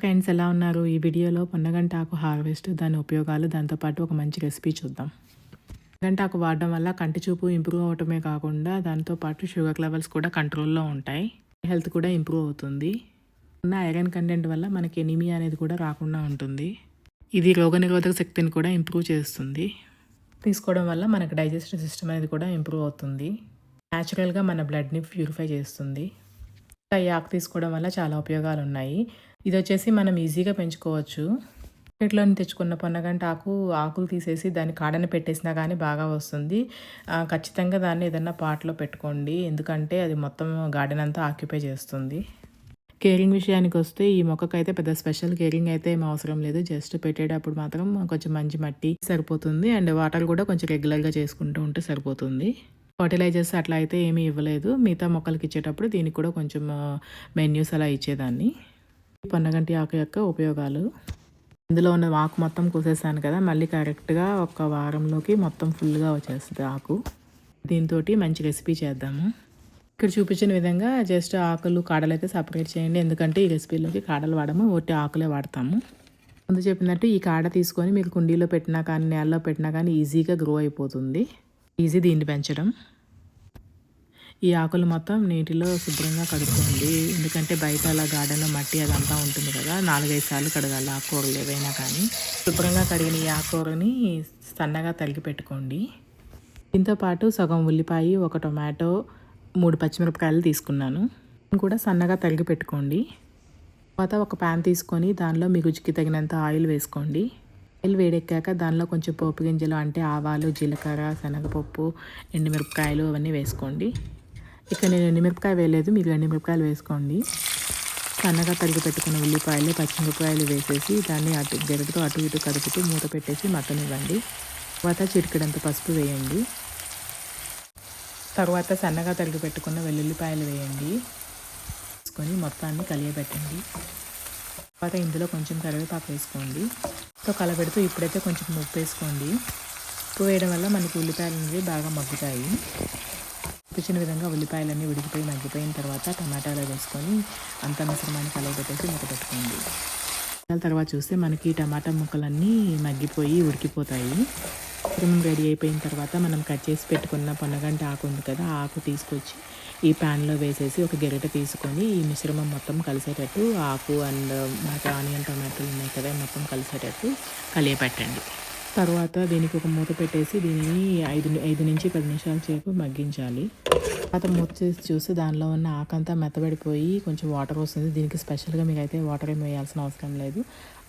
Friends ఎలా ఉన్నారు? ఈ వీడియోలో పొన్నగంటాకు హార్వెస్ట్ దాని ఉపయోగాలు దాంతోపాటు ఒక మంచి రెసిపీ చూద్దాం. పొన్నగంటాకు వాడడం వల్ల కంటి చూపు ఇంప్రూవ్ అవటమే కాకుండా దాంతోపాటు షుగర్ లెవెల్స్ కూడా కంట్రోల్లో ఉంటాయి. హెల్త్ కూడా ఇంప్రూవ్ అవుతుంది. ఉన్న ఐరన్ కంటెంట్ వల్ల మనకి ఎనిమియా అనేది కూడా రాకుండా ఉంటుంది. ఇది రోగనిరోధక శక్తిని కూడా ఇంప్రూవ్ చేస్తుంది. తీసుకోవడం వల్ల మనకు డైజెస్టివ్ సిస్టమ్ అనేది కూడా ఇంప్రూవ్ అవుతుంది. న్యాచురల్గా మన బ్లడ్ని ప్యూరిఫై చేస్తుంది. ఈ ఆకు తీసుకోవడం వల్ల చాలా ఉపయోగాలు ఉన్నాయి ఇది వచ్చేసి మనం ఈజీగా పెంచుకోవచ్చు. మార్కెట్లో తెచ్చుకున్న పొన్నగంట ఆకు ఆకులు తీసేసి దాన్ని కాడని పెట్టేసినా కానీ బాగా వస్తుంది. ఖచ్చితంగా దాన్ని ఏదన్నా పాట్లో పెట్టుకోండి. ఎందుకంటే అది మొత్తం గార్డెన్ అంతా ఆక్యుపై చేస్తుంది. కేరింగ్ విషయానికి వస్తే ఈ మొక్కకైతే పెద్ద స్పెషల్ కేరింగ్ అయితే ఏం అవసరం లేదు. జస్ట్ పెట్టేటప్పుడు మాత్రం కొంచెం మంచి మట్టి సరిపోతుంది. అండ్ వాటర్ కూడా కొంచెం రెగ్యులర్గా చేసుకుంటూ ఉంటే సరిపోతుంది. ఫర్టిలైజర్స్ అట్లా అయితే ఏమీ ఇవ్వలేదు. మిగతా మొక్కలకి ఇచ్చేటప్పుడు దీనికి కూడా కొంచెం మెన్యూస్ అలా ఇచ్చేదాన్ని. పన్నగంటి ఆకు యొక్క ఉపయోగాలు. ఇందులో ఉన్న ఆకు మొత్తం కోసేసాను కదా మళ్ళీ కరెక్ట్గా ఒక వారంలోకి మొత్తం ఫుల్గా వచ్చేస్తుంది ఆకు. దీంతో మంచి రెసిపీ చేద్దాము. ఇక్కడ చూపించిన విధంగా జస్ట్ ఆకులు కాడలు అయితే సపరేట్ చేయండి. ఎందుకంటే ఈ రెసిపీలోకి కాడలు వాడము ఒట్టి ఆకులే వాడతాము. ముందు చెప్పినట్టు ఈ కాడ తీసుకొని మీరు కుండీలో పెట్టినా కానీ నేలలో పెట్టినా కానీ ఈజీగా గ్రో అయిపోతుంది. ఈజీ దీన్ని పెంచడం. ఈ ఆకులు మొత్తం నీటిలో శుభ్రంగా కడుక్కోండి. ఎందుకంటే బయట అలా గార్డెన్లో మట్టి అదంతా ఉంటుంది కదా నాలుగైదు సార్లు కడగాలి ఆకుకూరలు ఏవైనా కానీ. శుభ్రంగా కడిగిన ఈ ఆకుకూరని సన్నగా తలిగి పెట్టుకోండి. దీంతో పాటు సగం ఉల్లిపాయ ఒక టొమాటో మూడు పచ్చిమిరపకాయలు తీసుకున్నాను. కూడా సన్నగా తలిగి పెట్టుకోండి. తర్వాత ఒక ప్యాన్ తీసుకొని దానిలో మీ రుచికి తగినంత ఆయిల్ వేసుకోండి. ఆయిల్ వేడెక్కాక దానిలో కొంచెం పోపు గింజలు అంటే ఆవాలు జీలకర్ర శనగపప్పు ఎండుమిరపకాయలు అవన్నీ వేసుకోండి. ఇక్కడ నేను ఎండుమిరపకాయ వేయలేదు మీరు ఎండుమిరపకాయలు వేసుకోండి. సన్నగా తరిగి పెట్టుకున్న ఉల్లిపాయలు పచ్చిమిరపకాయలు వేసేసి దాన్ని అటు గెరటితో అటు ఇటు కదుపుతూ మూత పెట్టేసి మక్కనివ్వండి తర్వాత చిటికడంత పసుపు వేయండి. తర్వాత సన్నగా తరిగి పెట్టుకున్న వెల్లుల్లిపాయలు వేయండి. వేసుకొని మొత్తాన్ని కలియబెట్టండి. తర్వాత ఇందులో కొంచెం కరివేపాకు వేసుకోండి. సో కలబెడుతూ ఇప్పుడైతే కొంచెం ఉప్పు వేసుకోండి. ఉప్పు వేయడం వల్ల మనకి ఉల్లిపాయలు అనేవి బాగా మగ్గుతాయి. చూపించిన విధంగా ఉల్లిపాయలన్నీ ఉడికిపోయి మగ్గిపోయిన తర్వాత టమాటాలు వేసుకొని అంత మిశ్రమాన్ని కలగబెట్టేసి మూత పెట్టుకోండి. తర్వాత చూస్తే మనకి టమాటా ముక్కలన్నీ మగ్గిపోయి ఉడికిపోతాయి. మిశ్రమం రెడీ అయిపోయిన తర్వాత మనం కట్ చేసి పెట్టుకున్న పొన్నగంట ఆకు ఉంది కదా ఆకు తీసుకొచ్చి ఈ ప్యాన్లో వేసేసి ఒక గెరిట తీసుకొని ఈ మిశ్రమం మొత్తం కలిసేటట్టు ఆకు అండ్ మనకి ఆనియన్ టమాటోలు ఉన్నాయి కదా మొత్తం కలిసేటట్టు కలియపెట్టండి. తర్వాత దీనికి ఒక మూత పెట్టేసి దీనిని ఐదు ఐదు నుంచి పది నిమిషాల సేపు మగ్గించాలి. తర్వాత మూత చేసి చూస్తే దానిలో ఉన్న ఆకంతా మెత్తబడిపోయి కొంచెం వాటర్ వస్తుంది. దీనికి స్పెషల్గా మీకు అయితే వాటర్ ఏమి వేయాల్సిన అవసరం లేదు.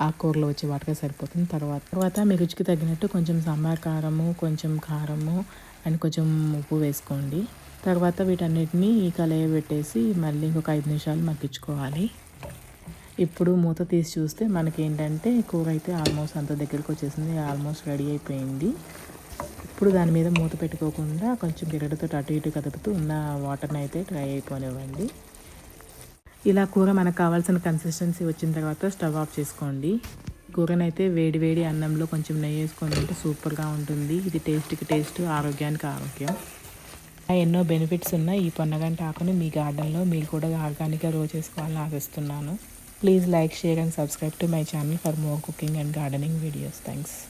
ఆకుకూరలో వచ్చే వాటర్గా సరిపోతుంది. తర్వాత తర్వాత మీ రుచికి తగ్గినట్టు కొంచెం సాంబార్ కారము కొంచెం కారము అండ్ కొంచెం ఉప్పు వేసుకోండి. తర్వాత వీటన్నిటిని ఈ కలయ పెట్టేసి మళ్ళీ ఇంకొక ఐదు నిమిషాలు మగ్గించుకోవాలి. ఇప్పుడు మూత తీసి చూస్తే మనకి ఏంటంటే కూర అయితే ఆల్మోస్ట్ అంత దగ్గరికి వచ్చేసింది ఆల్మోస్ట్ రెడీ అయిపోయింది. ఇప్పుడు దాని మీద మూత పెట్టుకోకుండా కొంచెం గిరడతో అటు ఇటు కదుపుతూ ఉన్న వాటర్ని అయితే డ్రై అయిపోనివ్వండి. ఇలా కూర మనకు కావాల్సిన కన్సిస్టెన్సీ వచ్చిన తర్వాత స్టవ్ ఆఫ్ చేసుకోండి. కూరనైతే వేడి వేడి అన్నంలో కొంచెం నెయ్యి వేసుకొని తింటే సూపర్గా ఉంటుంది. ఇది టేస్ట్కి టేస్ట్ ఆరోగ్యానికి ఆరోగ్యం. ఎన్నో బెనిఫిట్స్ ఉన్నాయి ఈ పొన్నగంట ఆకుని మీ గార్డెన్లో మీరు కూడా ఆర్గానిక్గా రో చేసుకోవాలని ఆశిస్తున్నాను. Please like, share and subscribe to my channel for more cooking and gardening videos. Thanks.